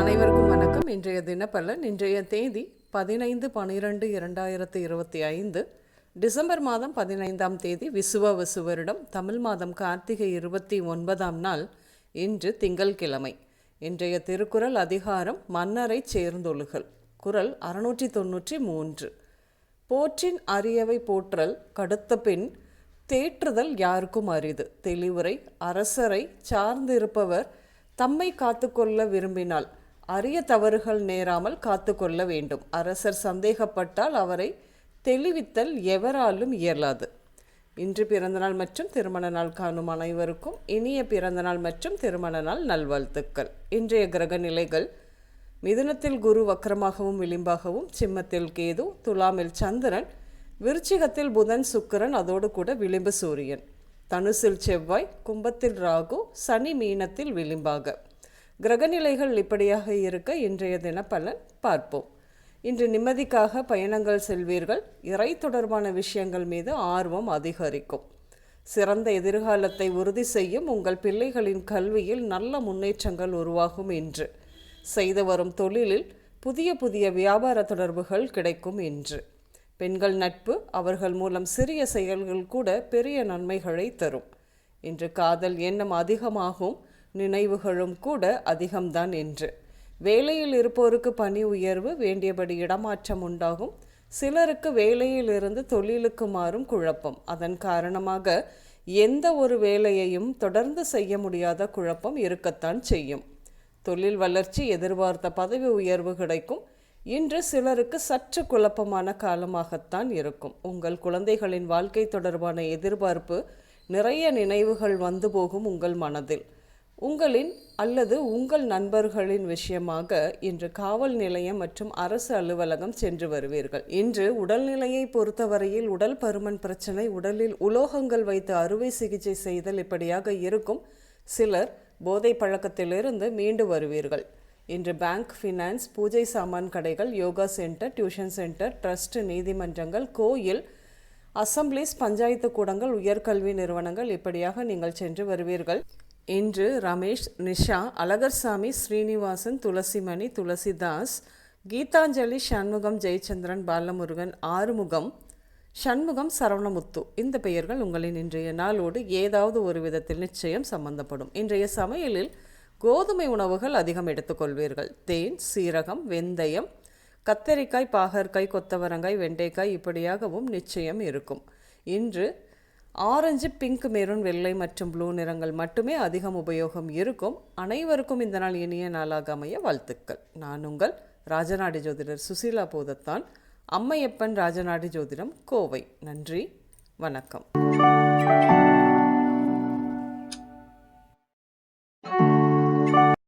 அனைவருக்கும் வணக்கம். இன்றைய தினப்பலன் இன்றைய தேதி பதினைந்து பனிரெண்டு இரண்டாயிரத்து இருபத்தி ஐந்து. டிசம்பர் மாதம் பதினைந்தாம் தேதி விசுவ விசு வருடம் தமிழ் மாதம் கார்த்திகை இருபத்தி ஒன்பதாம் நாள் இன்று திங்கள்கிழமை இன்றைய திருக்குறள் அதிகாரம் மன்னரை சேர்ந்தொழுகல். குறள் அறுநூற்றி தொன்னூற்றி மூன்று. போற்றின் அரியவை போற்றல் கடுத்த பின் தேற்றுதல் யாருக்கும் அரிது. தெளிவுரை அரசரை சார்ந்திருப்பவர் தம்மை காத்துக்கொள்ள விரும்பினால் அரிய தவறுகள் நேராமல் காத்துக்கொள்ள வேண்டும். அரசர் சந்தேகப்பட்டால் அவரை தெளிவித்தல் எவராலும் இயலாது. இன்று பிறந்தநாள் மற்றும் திருமண நாள் காணும் அனைவருக்கும் இனிய பிறந்தநாள் மற்றும் திருமண நாள் நல்வாழ்த்துக்கள். இன்றைய கிரக நிலைகள் மிதுனத்தில் குரு வக்கரமாகவும் விளிம்பாகவும் சிம்மத்தில் கேது துலாமில் சந்திரன் விருச்சிகத்தில் புதன் சுக்கிரன் அதோடு கூட விளிம்பு சூரியன். தனுசில் செவ்வாய் கும்பத்தில் ராகு சனி மீனத்தில் விளிம்பாக. கிரகநிலைகள் இப்படியாக இருக்க இன்றைய தினப்பலன் பார்ப்போம். இன்று நிம்மதிக்காக பயணங்கள் செல்வீர்கள். இறை தொடர்பான விஷயங்கள் மீது ஆர்வம் அதிகரிக்கும். சிறந்த எதிர்காலத்தை உறுதி செய்யும் உங்கள் பிள்ளைகளின் கல்வியில் நல்ல முன்னேற்றங்கள் உருவாகும் இன்று. செய்து வரும் தொழிலில் புதிய புதிய வியாபார தொடர்புகள் கிடைக்கும் இன்று. பெண்கள் நட்பு அவர்கள் மூலம் சிறிய செயல்கள் கூட பெரிய நன்மைகளை தரும். இன்று காதல் எண்ணம் அதிகமாகும். நினைவுகளும் கூட அதிகம்தான் என்று. வேலையில் இருப்போருக்கு பணி உயர்வு வேண்டியபடி இடமாற்றம் உண்டாகும். சிலருக்கு வேலையிலிருந்து தொழிலுக்கு மாறும் குழப்பம். அதன் காரணமாக எந்த ஒரு வேலையையும் தொடர்ந்து செய்ய முடியாத குழப்பம் இருக்கத்தான் செய்யும். தொழில் வளர்ச்சி எதிர்பார்த்த பதவி உயர்வு கிடைக்கும். இன்று சிலருக்கு சற்று குழப்பமான காலமாகத்தான் இருக்கும். உங்கள் குழந்தைகளின் வாழ்க்கை தொடர்பான எதிர்பார்ப்பு நிறைய நினைவுகள் வந்து போகும் உங்கள் மனதில். உங்களின் அல்லது உங்கள் நண்பர்களின் விஷயமாக இன்று காவல் நிலையம் மற்றும் அரசு அலுவலகம் சென்று வருவீர்கள். இன்று உடல்நிலையை பொறுத்தவரையில் உடல் பருமன் பிரச்சனை உடலில் உலோகங்கள் வைத்து அறுவை சிகிச்சை செய்தல் இப்படியாக இருக்கும் சிலர் போதை பழக்கத்திலிருந்து மீண்டு வருவீர்கள். இன்று பேங்க் ஃபினான்ஸ் பூஜை சாமான் கடைகள் yoga centre tuition centre trust நீதிமன்றங்கள் கோயில் அசம்பிளிஸ் பஞ்சாயத்து கூடங்கள் உயர்கல்வி நிறுவனங்கள் இப்படியாக நீங்கள் சென்று வருவீர்கள். இன்று ரமேஷ் நிஷா அழகர்சாமி ஸ்ரீனிவாசன் துளசிமணி துளசிதாஸ் கீதாஞ்சலி சண்முகம் ஜெயச்சந்திரன் பாலமுருகன் ஆறுமுகம் சண்முகம் சரவணமுத்து. இந்த பெயர்கள் உங்களின் இன்றைய நாளோடு ஏதாவது ஒரு விதத்தில் நிச்சயம் சம்பந்தப்படும். இன்றைய சமையலில் கோதுமை உணவுகள் அதிகம் எடுத்துக்கொள்வீர்கள். தேன் சீரகம் வெந்தயம் கத்தரிக்காய் பாகற்காய் கொத்தவரங்காய் வெண்டைக்காய் இப்படியாகவும் நிச்சயம் இருக்கும். இன்று ஆரஞ்சு பிங்க் மெரூன் வெள்ளை மற்றும் ப்ளூ நிறங்கள் மட்டுமே அதிகம் உபயோகம் இருக்கும். அனைவருக்கும் இந்த நாள் இனிய நாளாக அமைய வாழ்த்துக்கள். நான் உங்கள் ராஜநாடி ஜோதிடர் சுசீலா போதத்தான். அம்மையப்பன் ராஜநாடி ஜோதிடம் கோவை. நன்றி. வணக்கம்.